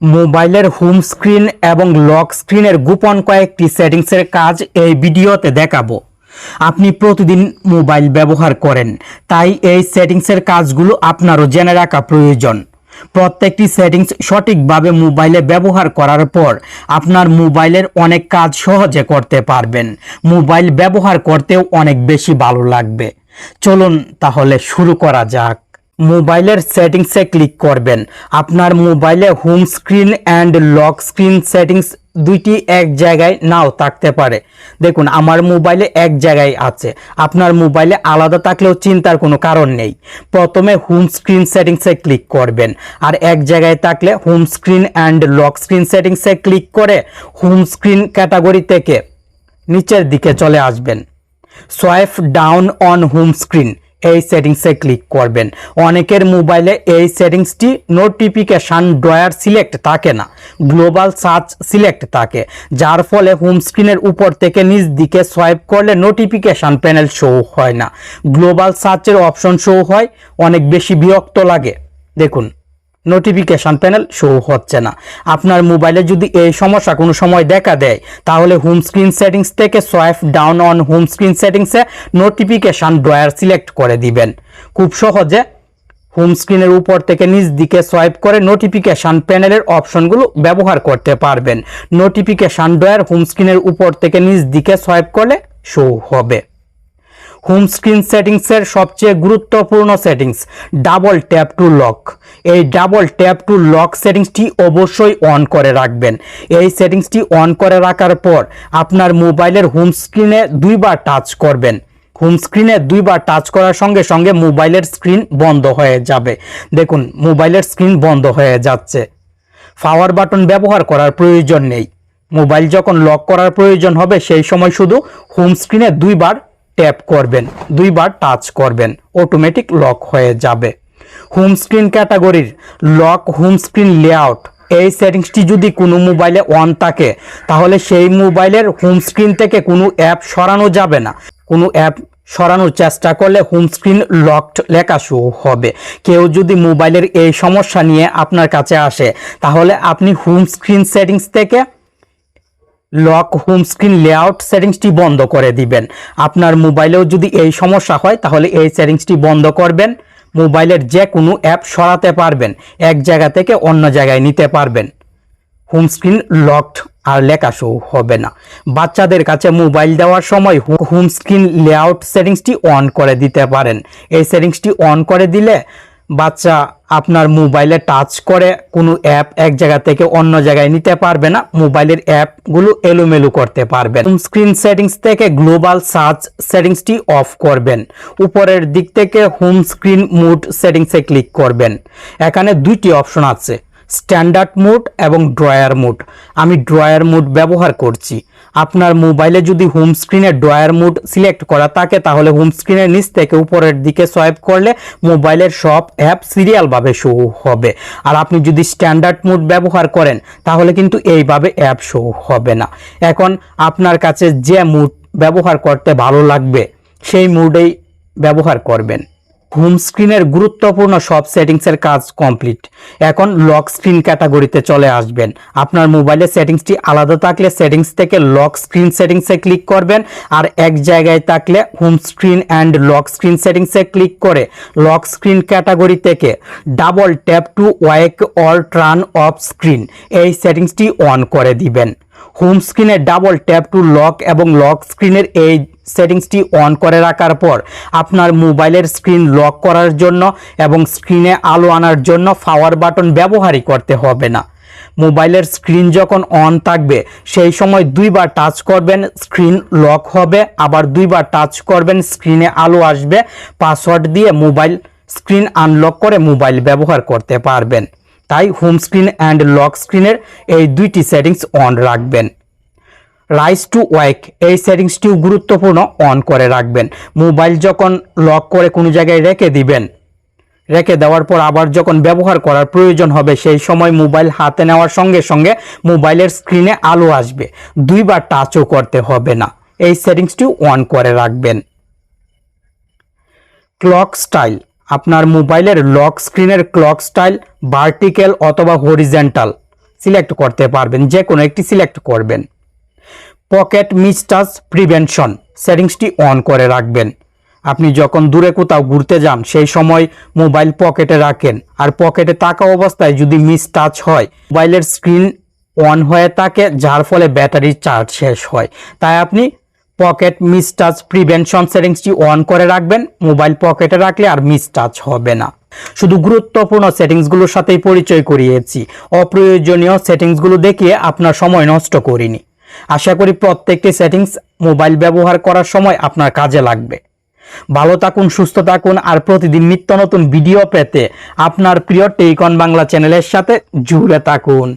মোবাইলের home screen এবং lock স্ক্রিনের গোপন কয়েকটি সেটিংসের কাজ এই ভিডিওতে দেখাবো। আপনি প্রতিদিন মোবাইল ব্যবহার করেন, তাই এই সেটিংসের কাজগুলো আপনারও জেনে রাখা প্রয়োজন। প্রত্যেকটি সেটিংস সঠিকভাবে মোবাইলে ব্যবহার করার পর আপনার মোবাইলের অনেক কাজ সহজে করতে পারবেন। মোবাইল ব্যবহার করতেও অনেক বেশি ভালো লাগবে। চলুন তাহলে শুরু করা যাক। মোবাইলের সেটিংসে ক্লিক করবেন। আপনার মোবাইলে home screen and lock screen settings দুইটি এক জায়গায় নাও থাকতে পারে। দেখুন, আমার মোবাইলে এক জায়গায় আছে। আপনার মোবাইলে আলাদা থাকলেও চিন্তার কোনো কারণ নেই। প্রথমে হোম স্ক্রিন সেটিংসে ক্লিক করবেন। আর এক জায়গায় থাকলে home screen and lock screen সেটিংসে ক্লিক করে হোম স্ক্রিন ক্যাটাগরি থেকে নিচের দিকে চলে আসবেন। Swipe down on home screen এই সেটিংসে ক্লিক করবেন। অনেকের মোবাইলে এই সেটিংসটি নোটিফিকেশান ড্রয়ার সিলেক্ট থাকে না, গ্লোবাল সার্চ সিলেক্ট থাকে, যার ফলে হোম স্ক্রিনের উপর থেকে নিজ দিকে সোয়াইপ করলে নোটিফিকেশান প্যানেল শো হয় না। গ্লোবাল সার্চের অপশন শো হয়, অনেক বেশি বিরক্ত লাগে। দেখুন। নোটিফিকেশন প্যানেল শো হচ্ছে না। আপনার মোবাইলে যদি এই সমস্যা কোনো সময় দেখা দেয়, তাহলে হোম স্ক্রিন সেটিংস থেকে swipe down on home screen সেটিংসে নোটিফিকেশন ড্রয়ার সিলেক্ট করে দিবেন। খুব সহজে হোম স্ক্রিনের উপর থেকে নিচ দিকে সোয়াইপ করে নোটিফিকেশন প্যানেলের অপশনগুলো ব্যবহার করতে পারবেন। নোটিফিকেশন ড্রয়ার হোম স্ক্রিনের উপর থেকে নিচ দিকে সোয়াইপ করলে শো হবে। হোম স্ক্রিন সেটিংসের সবচেয়ে গুরুত্বপূর্ণ settings, double tap to lock. এই ডাবল ট্যাপ টু লক সেটিংসটি অবশ্যই অন করে রাখবেন। এই সেটিংসটি অন করে রাখার পর আপনার মোবাইলের হোম স্ক্রিনে দুইবার টাচ করবেন। হোম স্ক্রিনে দুইবার টাচ করার সঙ্গে সঙ্গে মোবাইলের স্ক্রিন বন্ধ হয়ে যাবে। দেখুন, মোবাইলের স্ক্রিন বন্ধ হয়ে যাচ্ছে। পাওয়ার বাটন ব্যবহার করার প্রয়োজন নেই। মোবাইল যখন লক করার প্রয়োজন হবে, সেই সময় শুধু হোম স্ক্রিনে দুইবার ট্যাপ করবেন, দুইবার টাচ করবেন অটোমেটিক লক হয়ে যাবে। হোম স্ক্রিন ক্যাটাগরির লক হোম স্ক্রিন লেআউট এই সেটিংসটি যদি কোনো মোবাইলে অন থাকে, তাহলে সেই মোবাইলের হোম স্ক্রিন থেকে কোনো অ্যাপ সরানো যাবে না। কোনো অ্যাপ সরানোর চেষ্টা করলে হোম স্ক্রিন লকড লেখা শো হবে। কেউ যদি মোবাইলের এই সমস্যা নিয়ে আপনার কাছে আসে, তাহলে আপনি হোম স্ক্রিন সেটিংস থেকে লক হোম স্ক্রিন লেআউট সেটিংসটি বন্ধ করে দিবেন। আপনার মোবাইলেও যদি এই সমস্যা হয়, তাহলে এই সেটিংসটি বন্ধ করবেন। মোবাইলের যে কোনো অ্যাপ সরাতে পারবেন, এক জায়গা থেকে অন্য জায়গায় নিতে পারবেন। হোম স্ক্রিন লকড আর লেখা শো হবে না। বাচ্চাদের কাছে মোবাইল দেওয়ার সময় হোম স্ক্রিন লেআউট সেটিংসটি অন করে দিতে পারেন। এই সেটিংসটি অন করে দিলে বাচ্চা আপনার মোবাইলে টাচ করে, কোনো অ্যাপ এক জায়গা থেকে অন্য জায়গায় নিতে পারবে না, মোবাইলের অ্যাপগুলো এলোমেলো করতে পারবেন স্ক্রিন সেটিংস থেকে গ্লোবাল সার্চ সেটিংসটি অফ করবেন। উপরের দিক থেকে হোম স্ক্রিন মুড সেটিংসে ক্লিক করবেন। এখানে দুইটি অপশন আছে। স্ট্যান্ডার্ড মোড এবং ড্রয়ার মোড। আমি ড্রয়ার মোড ব্যবহার করছি। আপনার মোবাইলে যদি হোম স্ক্রিনে ড্রয়ার মোড সিলেক্ট করা থাকে, তাহলে হোম স্ক্রিনের নিচ থেকে উপরের দিকে সোয়াইপ করলে মোবাইলের সব অ্যাপ সিরিয়ালভাবে শো হবে। আর আপনি যদি স্ট্যান্ডার্ড মোড ব্যবহার করেন, তাহলে কিন্তু এইভাবে অ্যাপ শো হবে না। এখন আপনার কাছে যে মুড ব্যবহার করতে ভালো লাগবে, সেই মুডেই ব্যবহার করবেন। হোম স্ক্রিনের গুরুত্বপূর্ণ সব সেটিংসের কাজ কমপ্লিট। এখন লক স্ক্রিন ক্যাটাগরিতে চলে আসবেন। আপনার মোবাইলে সেটিংসটি আলাদা থাকলে সেটিংস থেকে লক স্ক্রিন সেটিংসে ক্লিক করবেন আর এক জায়গায় থাকলে home screen and lock screen সেটিংসে ক্লিক করে লক স্ক্রিন ক্যাটাগরি থেকে double tap to wake or turn off screen এই সেটিংসটি অন করে দিবেন। হোম স্ক্রিনে ডাবল ট্যাপ টু লক এবং লক স্ক্রিনের এই সেটিংসটি অন করে রাখার পর আপনার মোবাইলের স্ক্রিন লক করার জন্য এবং স্ক্রিনে আলো আনার জন্য পাওয়ার বাটন ব্যবহারই করতে হবে না। মোবাইলের স্ক্রিন যখন অন থাকবে, সেই সময় দুইবার টাচ করবেন, স্ক্রিন লক হবে, আবার দুইবার টাচ করবেন, স্ক্রিনে আলো আসবে, পাসওয়ার্ড দিয়ে মোবাইল স্ক্রিন আনলক করে মোবাইল ব্যবহার করতে পারবেন। তাই হোম স্ক্রিন অ্যান্ড লক স্ক্রিনের এই দুইটি সেটিংস অন রাখবেন। রাইস টু ওয়াইক, এই সেটিংসটিও গুরুত্বপূর্ণ অন করে রাখবেন। মোবাইল যখন লক করে কোনো জায়গায় রেখে দিবেন, রেখে দেওয়ার পর আবার যখন ব্যবহার করার প্রয়োজন হবে, সেই সময় মোবাইল হাতে নেওয়ার সঙ্গে সঙ্গে মোবাইলের স্ক্রিনে আলো আসবে। দুইবার টাচও করতে হবে না। এই সেটিংসটিও অন করে রাখবেন। ক্লক স্টাইল, আপনার মোবাইলের লক স্ক্রিনের ক্লক স্টাইল, ভার্টিক্যাল অথবা হরিজেন্টাল সিলেক্ট করতে পারবেন যে কোনো একটি সিলেক্ট করবেন। পকেট মিসটাচ প্রিভেনশন সেটিংসটি অন করে রাখবেন। আপনি যখন দূরে কোথাও ঘুরতে যান, সেই সময় মোবাইল পকেটে রাখেন। আর পকেটে থাকা অবস্থায় যদি মিস টাচ হয়, মোবাইলের স্ক্রিন অন হয়ে থাকে, যার ফলে ব্যাটারি চার্জ শেষ হয়। তাই আপনি পকেট মিস টাচ প্রিভেনশন সেটিংসটি অন করে রাখবেন। মোবাইল পকেটে রাখলে আর মিস টাচ হবে না। শুধু গুরুত্বপূর্ণ সেটিংসগুলোর সাথেই পরিচয় করিয়েছি। অপ্রয়োজনীয় সেটিংসগুলো দেখিয়ে আপনার সময় নষ্ট করিনি। আশা করি প্রত্যেকটি সেটিংস মোবাইল ব্যবহার করার সময় আপনার কাজে লাগবে। ভালো থাকুন, সুস্থ থাকুন, আর প্রতিদিন নিত্য নতুন ভিডিও পেতে আপনার প্রিয় টেইকন বাংলা চ্যানেলের সাথে জুড়ে থাকুন।